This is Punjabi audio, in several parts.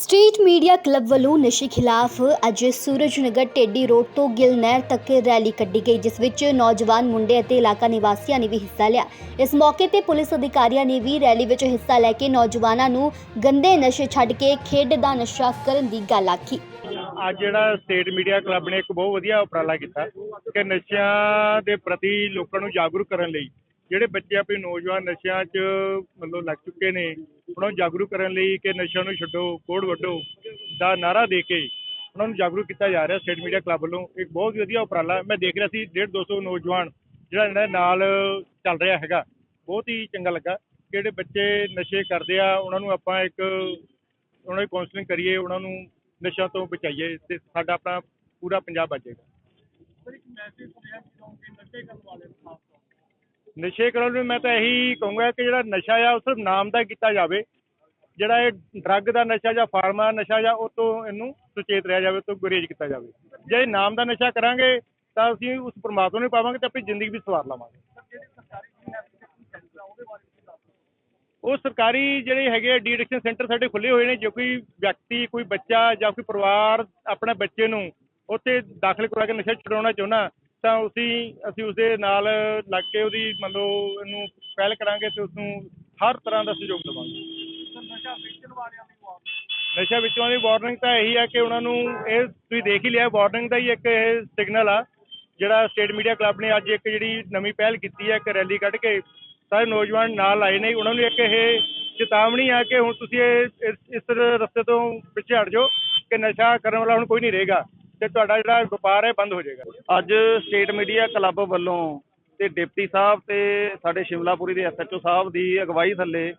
ਸਟਰੀਟ ਮੀਡੀਆ ਕਲੱਬ ਵੱਲੋਂ ਨਸ਼ੇ ਖਿਲਾਫ ਅੱਜ ਸੂਰਜਨਗਰ ਟੇਡੀ ਰੋਡ ਤੋਂ ਗਿੱਲ ਨਹਿਰ ਤੱਕ ਰੈਲੀ ਕੱਢੀ ਗਈ, ਜਿਸ ਵਿੱਚ ਨੌਜਵਾਨ ਮੁੰਡੇ ਅਤੇ ਇਲਾਕਾ ਨਿਵਾਸੀਆਂ ਨੇ ਵੀ ਹਿੱਸਾ ਲਿਆ। ਇਸ ਮੌਕੇ ਤੇ ਪੁਲਿਸ ਅਧਿਕਾਰੀਆਂ ਨੇ ਵੀ ਰੈਲੀ ਵਿੱਚ ਹਿੱਸਾ ਲੈ ਕੇ ਨੌਜਵਾਨਾਂ ਨੂੰ ਗੰਦੇ ਨਸ਼ੇ ਛੱਡ ਕੇ ਖੇਡ ਦਾ ਨਸ਼ਾ ਕਰਨ ਦੀ ਗੱਲ ਆਖੀ। ਅੱਜ ਜਿਹੜਾ ਸਟੇਟ ਮੀਡੀਆ ਕਲੱਬ ਨੇ ਇੱਕ ਬਹੁਤ ਵਧੀਆ ਉਪਰਾਲਾ ਕੀਤਾ ਕਿ ਨਸ਼ਿਆਂ ਦੇ ਪ੍ਰਤੀ ਲੋਕਾਂ ਨੂੰ ਜਾਗਰੂਕ ਕਰਨ ਲਈ ਜਿਹੜੇ ਬੱਚੇ ਆਪਣੇ ਨੌਜਵਾਨ ਨਸ਼ਿਆਂ 'ਚ ਮਤਲਬ ਲੱਗ ਚੁੱਕੇ ਨੇ, ਉਹਨਾਂ ਨੂੰ ਜਾਗਰੂਕ ਕਰਨ ਲਈ ਕਿ ਨਸ਼ਿਆਂ ਨੂੰ ਛੱਡੋ ਕੋੜ ਵੱਢੋ ਦਾ ਨਾਰਾ ਦੇ ਕੇ ਉਹਨਾਂ ਨੂੰ ਜਾਗਰੂਕ ਕੀਤਾ ਜਾ ਰਿਹਾ ਸਟੇਟ ਮੀਡੀਆ ਕਲੱਬ ਵੱਲੋਂ। ਇੱਕ ਬਹੁਤ ਵਧੀਆ ਉਪਰਾਲਾ ਮੈਂ ਦੇਖ ਰਿਹਾ ਸੀ 150 200 ਨੌਜਵਾਨ ਜਿਹੜਾ ਇਹਨਾਂ ਦੇ ਨਾਲ ਚੱਲ ਰਿਹਾ ਹੈਗਾ। ਬਹੁਤ ਹੀ ਚੰਗਾ ਲੱਗਾ ਕਿ ਜਿਹੜੇ ਬੱਚੇ ਨਸ਼ੇ ਕਰਦੇ ਆ, ਉਹਨਾਂ ਨੂੰ ਆਪਾਂ ਇੱਕ ਉਹਨਾਂ ਦੀ ਕਾਉਂਸਲਿੰਗ ਕਰੀਏ, ਉਹਨਾਂ ਨੂੰ ਨਸ਼ਿਆਂ ਤੋਂ ਬਚਾਈਏ ਤੇ ਸਾਡਾ ਆਪਣਾ ਪੂਰਾ ਪੰਜਾਬ ਬਚੇਗਾ ਨਸ਼ੇ ਕਰਨ ਨਸ਼ੇ ਕਰਨ ਨੂੰ ਮੈਂ ਤਾਂ ਇਹੀ ਕਹੂੰਗਾ ਕਿ ਜਿਹੜਾ ਨਸ਼ਾ ਆ, ਉਹ ਸਿਰਫ ਨਾਮ ਦਾ ਕੀਤਾ ਜਾਵੇ। ਜਿਹੜਾ ਇਹ ਡਰੱਗ ਦਾ ਨਸ਼ਾ ਜਾਂ ਫਾਰਮਾ ਨਸ਼ਾ ਜਾਂ ਉਹ ਤੋਂ ਇਹਨੂੰ ਸੁਚੇਤ ਰਿਹਾ ਜਾਵੇ, ਉਹ ਤੋਂ ਗੁਰੇਜ਼ ਕੀਤਾ ਜਾਵੇ। ਜੇ ਨਾਮ ਦਾ ਨਸ਼ਾ ਕਰਾਂਗੇ, ਤਾਂ ਅਸੀਂ ਉਸ ਪਰਮਾਤਮਾ ਨੂੰ ਪਾਵਾਂਗੇ ਤੇ ਆਪਣੀ ਜ਼ਿੰਦਗੀ ਵੀ ਸਵਾਰ ਲਵਾਂਗੇ। ਉਹ ਸਰਕਾਰੀ ਜਿਹੜੇ ਹੈਗੇ ਆ ਐਡਿਕਸ਼ਨ ਸੈਂਟਰ ਸਾਡੇ ਖੁੱਲੇ ਹੋਏ ਨੇ, ਜੇ ਕੋਈ ਵਿਅਕਤੀ, ਕੋਈ ਬੱਚਾ ਜਾਂ ਕੋਈ ਪਰਿਵਾਰ ਆਪਣੇ ਬੱਚੇ ਨੂੰ ਉੱਥੇ ਦਾਖਲ ਕਰਵਾ ਕੇ ਨਸ਼ਾ ਛੁਡਾਉਣਾ ਚਾਹੁੰਦਾ ਤਾਂ ਅਸੀਂ ਅਸੀਂ ਉਸਦੇ ਨਾਲ ਲੱਗ ਕੇ ਉਹਦੀ ਮੰਨ ਲਓ ਇਹਨੂੰ ਪਹਿਲ ਕਰਾਂਗੇ ਤੇ ਉਸ ਨੂੰ ਹਰ ਤਰ੍ਹਾਂ ਦਾ ਸਹਿਯੋਗ ਦੇਵਾਂਗੇ। ਨਸ਼ਾ ਵਿੱਚੋਂ ਦੀ ਵਾਰਨਿੰਗ ਤਾਂ ਇਹੀ ਹੈ ਕਿ ਉਹਨਾਂ ਨੂੰ ਇਹ ਤੁਸੀਂ ਦੇਖ ਹੀ ਲਿਆ ਵਾਰਨਿੰਗ ਦਾ ਹੀ ਇੱਕ ਇਹ ਸਿਗਨਲ ਆ ਜਿਹੜਾ ਸਟੇਟ ਮੀਡੀਆ ਕਲੱਬ ਨੇ ਅੱਜ ਇੱਕ ਜਿਹੜੀ ਨਵੀਂ ਪਹਿਲ ਕੀਤੀ ਹੈ ਇੱਕ ਰੈਲੀ ਕੱਢ ਕੇ ਸਾਰੇ ਨੌਜਵਾਨ ਨਾਲ ਆਏ ਨੇ ਉਹਨਾਂ ਨੂੰ ਇੱਕ ਇਹ ਚੇਤਾਵਨੀ ਆ ਕਿ ਹੁਣ ਤੁਸੀਂ ਇਹ ਇਸ ਰਸਤੇ ਤੋਂ ਪਿੱਛੇ ਹਟ ਜਾਓ ਕਿ ਨਸ਼ਾ ਕਰਨ ਵਾਲਾ ਹੁਣ ਕੋਈ ਨਹੀਂ ਰਹੇਗਾ। ਤੇ ਤੁਹਾਡਾ ਜਿਹੜਾ ਵਪਾਰ ਹੈ, ਬੰਦ ਹੋ ਜਾਏਗਾ। ਅੱਜ ਸਟੇਟ ਮੀਡੀਆ ਕਲੱਬ ਵੱਲੋਂ ਤੇ ਡਿਪਟੀ ਸਾਹਿਬ ਤੇ ਸਾਡੇ ਸ਼ਿਮਲਾਪੁਰੀ ਦੇ ਐਸਐਚਓ ਸਾਹਿਬ ਦੀ ਅਗਵਾਈ ਥੱਲੇ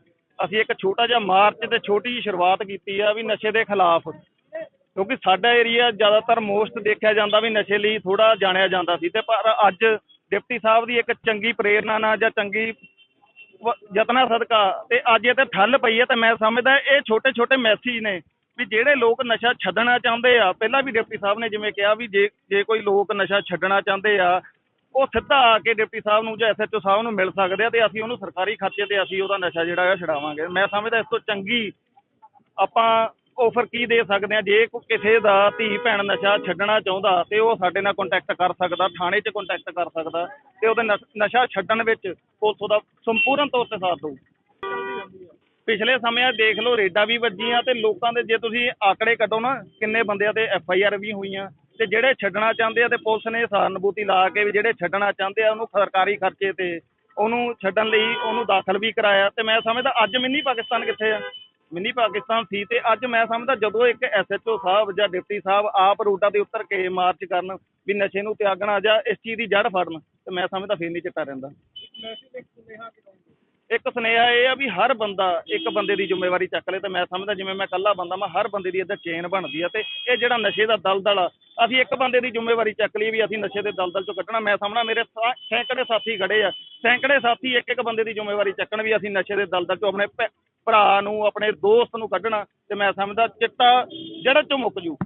ਅਸੀਂ ਇੱਕ ਛੋਟਾ ਜਿਹਾ ਮਾਰਚ ਤੇ ਛੋਟੀ ਜਿਹੀ ਸ਼ੁਰੂਆਤ ਕੀਤੀ ਆ ਵੀ ਨਸ਼ੇ ਦੇ ਖਿਲਾਫ। ਕਿਉਂਕਿ ਸਾਡਾ ਏਰੀਆ ਜ਼ਿਆਦਾਤਰ ਮੋਸਟ ਦੇਖਿਆ ਜਾਂਦਾ ਵੀ ਨਸ਼ੇ ਲਈ ਥੋੜਾ ਜਾਣਿਆ ਜਾਂਦਾ ਸੀ ਤੇ ਪਰ ਅੱਜ ਡਿਪਟੀ ਸਾਹਿਬ ਦੀ ਇੱਕ ਚੰਗੀ ਪ੍ਰੇਰਣਾ ਨਾਲ ਜਾਂ ਚੰਗੀ ਵ- ਯਤਨਾਂ ਸਦਕਾ ਤੇ ਅੱਜ ਇਹ ਤੇ ਠੱਲ ਪਈ ਹੈ ਤੇ ਮੈਂ ਸਮਝਦਾ ਇਹ ਛੋਟੇ ਛੋਟੇ ਮੈਸੇਜ ਨੇ ਵੀ ਜਿਹੜੇ ਲੋਕ ਨਸ਼ਾ ਛੱਡਣਾ ਚਾਹੁੰਦੇ ਆ, ਪਹਿਲਾਂ ਵੀ ਡਿਪਟੀ ਸਾਹਿਬ ਨੇ ਜਿਵੇਂ ਕਿਹਾ ਵੀ ਜੇ ਜੇ ਕੋਈ ਲੋਕ ਨਸ਼ਾ ਛੱਡਣਾ ਚਾਹੁੰਦੇ ਆ, ਉਹ ਸਿੱਧਾ ਆ ਕੇ ਡਿਪਟੀ ਸਾਹਿਬ ਨੂੰ ਜਾਂ ਐਸਐਚਓ ਸਾਹਿਬ ਨੂੰ ਮਿਲ ਸਕਦੇ ਆ ਤੇ ਅਸੀਂ ਉਹਨੂੰ ਸਰਕਾਰੀ ਖਰਚੇ ਤੇ ਅਸੀਂ ਉਹਦਾ ਨਸ਼ਾ ਜਿਹੜਾ ਹੈ ਛਡਾਵਾਂਗੇ। ਮੈਂ ਸਮਝਦਾ ਇਸ ਤੋਂ ਚੰਗੀ ਆਪਾਂ ਆਫਰ ਕੀ ਦੇ ਸਕਦੇ ਆ? ਜੇ ਕਿਸੇ ਦਾ ਧੀ ਭੈਣ ਨਸ਼ਾ ਛੱਡਣਾ ਚਾਹੁੰਦਾ ਤੇ ਉਹ ਸਾਡੇ ਨਾਲ ਕੰਟੈਕਟ ਕਰ ਸਕਦਾ, ਥਾਣੇ 'ਚ ਕੰਟੈਕਟ ਕਰ ਸਕਦਾ ਤੇ ਉਹਦੇ ਨਸ਼ਾ ਛੱਡਣ ਵਿੱਚ ਪੁਲਿਸ ਦਾ ਸੰਪੂਰਨ ਤੌਰ ਤੇ ਸਾਥ ਦਊ। ਪਿਛਲੇ ਸਮਿਆਂ ਦੇਖ ਲਓ, ਰੇਡਾਂ ਵੀ ਵੱਜੀਆਂ ਤੇ ਲੋਕਾਂ ਦੇ ਜੇ ਤੁਸੀਂ ਆંકੜੇ ਕੱਢੋ ਨਾ, ਕਿੰਨੇ ਬੰਦਿਆਂ ਤੇ ਐਫ ਆਈ ਆਰ ਵੀ ਹੋਈਆਂ। ਤੇ ਜਿਹੜੇ ਛੱਡਣਾ ਚਾਹੁੰਦੇ ਆ ਤੇ ਪੁਲਿਸ ਨੇ ਸਹਾਨੁਭੂਤੀ ਲਾ ਕੇ ਵੀ ਜਿਹੜੇ ਛੱਡਣਾ ਚਾਹੁੰਦੇ ਆ, ਉਹਨੂੰ ਸਰਕਾਰੀ ਖਰਚੇ ਤੇ, ਉਹਨੂੰ ਛੱਡਣ ਲਈ ਉਹਨੂੰ ਦਾਖਲ ਵੀ ਕਰਾਇਆ। ਤੇ ਮੈਂ ਸਮਝਦਾ, ਅੱਜ ਮਿੰਨੀ ਪਾਕਿਸਤਾਨ ਕਿੱਥੇ ਆ? ਮਿੰਨੀ ਪਾਕਿਸਤਾਨ ਸੀ ਤੇ ਅੱਜ ਮੈਂ ਸਮਝਦਾ, ਜਦੋਂ ਇੱਕ ਐਸਐਚਓ ਸਾਹਿਬ ਜਾਂ ਡਿਪਟੀ ਸਾਹਿਬ ਆਪ ਰੂਟਾਂ ਤੇ ਉਤਰ ਕੇ ਮਾਰਚ ਕਰਨ ਵੀ ਨਸ਼ੇ ਨੂੰ ਤਿਆਗਣਾ ਜਾਂ ਇਸ ਚੀਜ਼ ਦੀ ਜੜ ਫੜਨ, ਤੇ ਮੈਂ ਸਮਝਦਾ, ਫੇਰ ਨਹੀਂ ਚਿੱਟਾ ਰਹਿੰਦਾ। ਇੱਕ ਸੁਨੇਹਾ ਇਹ ਆ ਵੀ ਹਰ ਬੰਦਾ ਇੱਕ ਬੰਦੇ ਦੀ ਜ਼ਿੰਮੇਵਾਰੀ ਚੱਕ ਲੇ ਤੇ ਮੈਂ ਸਮਝਦਾ ਜਿਵੇਂ ਮੈਂ ਇਕੱਲਾ ਬੰਦਾ ਮੈਂ ਹਰ ਬੰਦੇ ਦੀ ਇੱਧਰ ਚੇਨ ਬਣਦੀ ਆ ਤੇ ਇਹ ਜਿਹੜਾ ਨਸ਼ੇ ਦਾ ਦਲਦਲ ਆ, ਅਸੀਂ ਇੱਕ ਬੰਦੇ ਦੀ ਜ਼ਿੰਮੇਵਾਰੀ ਚੱਕ ਲਈ ਵੀ ਅਸੀਂ ਨਸ਼ੇ ਦੇ ਦਲਦਲ ਚੋਂ ਕੱਢਣਾ। ਮੈਂ ਸਮਝਣਾ ਮੇਰੇ ਸਾ- ਸੈਂਕੜੇ ਸਾਥੀ ਖੜੇ ਆ। ਸੈਂਕੜੇ ਸਾਥੀ ਇੱਕ ਇੱਕ ਬੰਦੇ ਦੀ ਜ਼ਿੰਮੇਵਾਰੀ ਚੱਕਣ ਵੀ ਅਸੀਂ ਨਸ਼ੇ ਦੇ ਦਲਦਲ ਚੋਂ ਆਪਣੇ ਭਰਾ ਨੂੰ, ਆਪਣੇ ਦੋਸਤ ਨੂੰ ਕੱਢਣਾ ਤੇ ਮੈਂ ਸਮਝਦਾ ਚਿੱਟਾ ਜੜ ਚੋਂ ਮੁੱਕ ਜੂ।